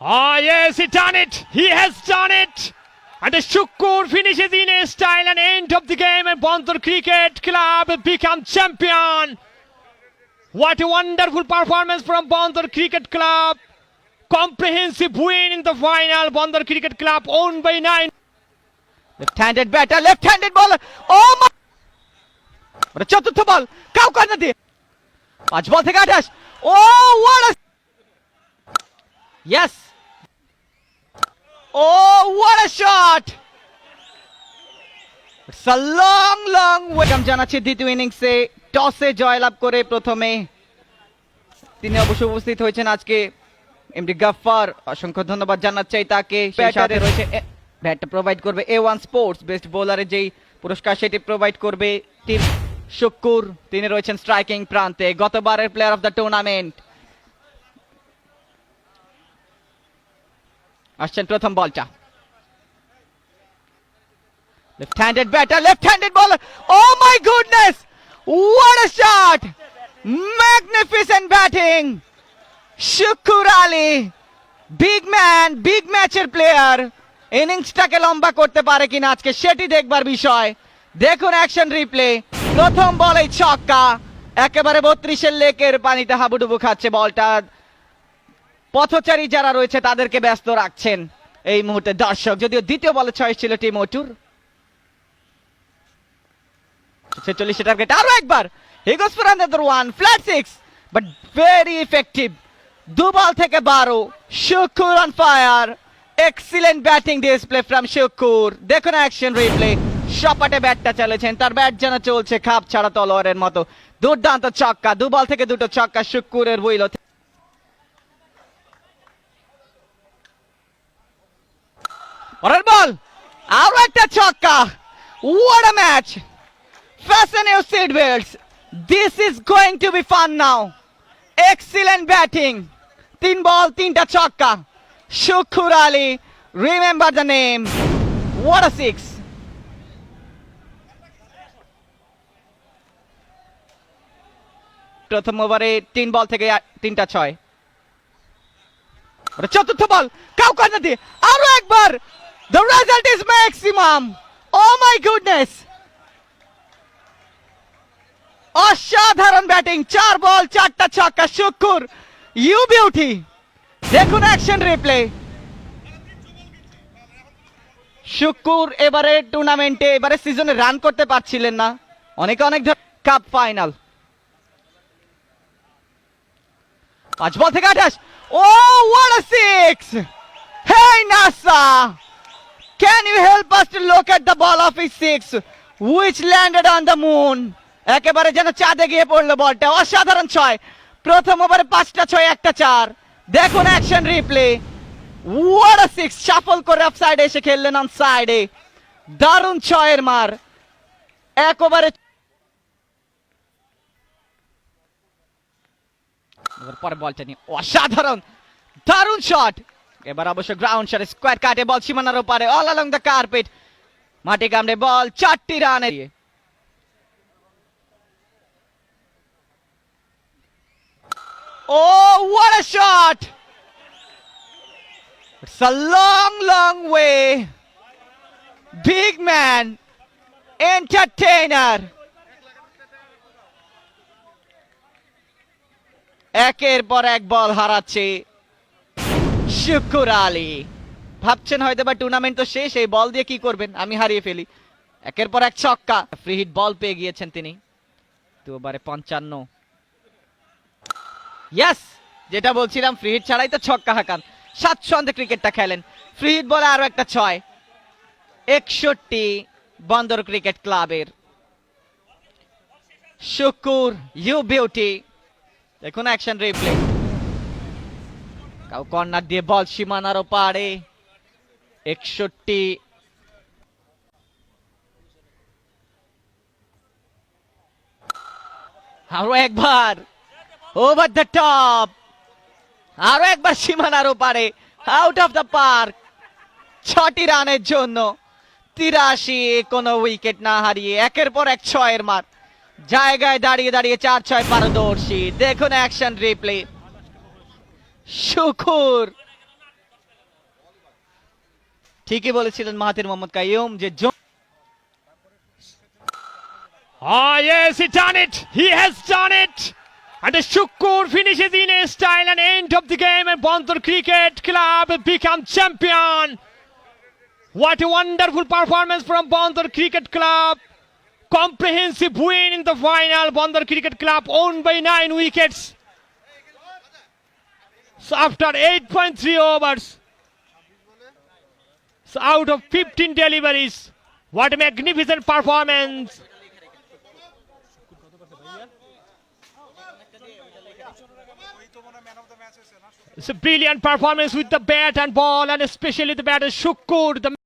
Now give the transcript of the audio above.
Ah, yes, he done it. He has done it. And the Shukkur finishes in a style and end of the game and Bandar Cricket Club become champion. What a wonderful performance from Bandar Cricket Club. Comprehensive win in the final. Bandar Cricket Club owned by nine. Left handed batter left handed ball ও মা ওটা চতুর্থ বল cow কান্না দিয়ে পাঁচ বল থেকে আঠাশ oh watt yes oh what a shot it's a long long welcome জানাচ্ছি দ্বিতীয় ইনিংসে টসে জয়লাভ করে প্রথমে। তিনি অবশ্য উপস্থিত হয়েছেন আজকে। এমডি গাফফার অসংখ্য ধন্যবাদ জানাচ্ছি তাকে। সাথে রয়েছে ব্যাটটা প্রোভাইড করবে এ ওয়ান স্পোর্টস বেস্ট বোলারের যেই পুরস্কার সেটি প্রোভাইড করবে। টিম শুক্কুর তিনি রয়েছেন স্ট্রাইকিং প্রান্তে। গতবারের প্লেয়ার অফ দ্য টুর্নামেন্ট আসছেন প্রথম বলটা left handed batter left handed bowler oh my goodness what a shot magnificent batting Shukur Ali big man big ম্যাচের প্লেয়ার ইনিংসটাকে লম্বা করতে পারে কিনা আজকে সেটি দেখবার বিষয়। দেখুন অ্যাকশন রিপ্লে প্রথম বলেই ছক্কা। একেবারে বত্রিশের লেকের পানিতে হাবুডুবু খাচ্ছে বলটা। পথচারী যারা রয়েছে, তাদেরকে ব্যস্ত রাখছেন এই মুহূর্তে দর্শক। যদিও দ্বিতীয় বলে ছয় ছিল টিম ওটুর ছেচল্লিশে টার্গেট আরও একবার। He goes for one flat six but very effective দু বল থেকে বারো, Shukur on fire excellent batting display from Shukur. দেখুন অ্যাকশন রিপ্লে সপাটে ব্যাটটা চালিয়েছেন, তার ব্যাট যেন চলছে, খাপ ছাড়া তলোয়ারের মতো। দুর্দান্ত ছক্কা, দু বল থেকে দুটো ছক্কা শুকুরের উইল পরের বল আরও একটা ছক্কা what a match Fasten your seatbelts. This is going to be fun now. Excellent batting. তিন বল তিনটা ছক্কা Shukur Ali remember the name what a six প্রথম ওভারে তিন বল থেকে তিনটা ছয়। চতুর্থ বল। কাউ কান্না দিয়ে আরও একবার। The result is maximum oh my goodness অসাধারণ ব্যাটিং, চার বল, চারটা ছক্কা শুকুর ইউ বিউটি দেখুন অ্যাকশন রিপ্লে শুকুর এবারে টুর্নামেন্টে এবারে সিজনে রান করতে পারছিলেন না। অনেকে অনেক কাপ ফাইনাল পাঁচ বল থেকে আঠাশ। ও what six hey NASA Can you help us to look at the ball of his six, which landed on the moon? একেবারে যেন চাঁদে গিয়ে পড়ল বলটা। অসাধারণ ছয়। প্রথম ওভারে পাঁচটা ছয় একটা চার। দেখুন action replay what a six shuffle করে অফ সাইডে এসে খেললেন অন সাইডে দারুণ ছয়ের মার। এক ওভারে পরে বলটা নিয়ে। অসাধারণ। দারুণ শট এবার অবশ্য গ্রাউন্ড শটে স্কোয়ার কাটে বল সীমানার ওপারে অল অ্যালং দ্য কার্পেট মাটি কামড়ে বল চারটি রানে দিয়ে Oh, what a shot! It's a long, long way. Big man, entertainer. একের পর এক বল হারাচ্ছে শুকুর আলী ভাবছেন হয়তো বা টুর্নামেন্ট তো শেষ, এই বল দিয়ে কি করবেন? আমি হারিয়ে ফেলি। একের পর এক ছক্কা। ফ্রি হিট বল পেয়ে গিয়েছেন তিনি। দু ওভারে পঞ্চান্ন। ইয়াস যেটা বলছিলাম ফ্রি হিট ছাড়াই তো ছক্কা হাঁকান। সাত ছন্দে ক্রিকেটটা খেলেন। ফ্রি হিট বলে আরও একটা ছয়। একষট্টি বন্দর ক্রিকেট ক্লাবের শুকুর ইউ বিউটি দেখুন অ্যাকশন রিপ্লে কাউ কর্নার দিয়ে বল সীমানার পারে একষট্টি। আরও একবার। ওভার দ্য টপ আরও একবার সীমানার পারে আউট অফ দ্য পার্ক ছটি রানের জন্য। তিরাশি, কোনো উইকেট না হারিয়ে একের পর এক ছয়ের মার। জায়গায় দাঁড়িয়ে দাঁড়িয়ে চার ছয় পারদর্শী। দেখুন অ্যাকশন রিপ্লে সুখুর ঠিকই বলেছিলেন মাহাতির মোহাম্মদ কাইয়ুম যে Ah, yes, he done it. He has done it. And Shukur finishes in a style and end of the game and Bantur Cricket Club become champion. What a wonderful performance from Bantur Cricket Club. Comprehensive win in the final. Bantur Cricket Club owned by nine wickets. So after 8.3 overs, so out of 15 deliveries, what a magnificent performance. It's a brilliant performance with the bat and ball, and especially the batter Shukur, the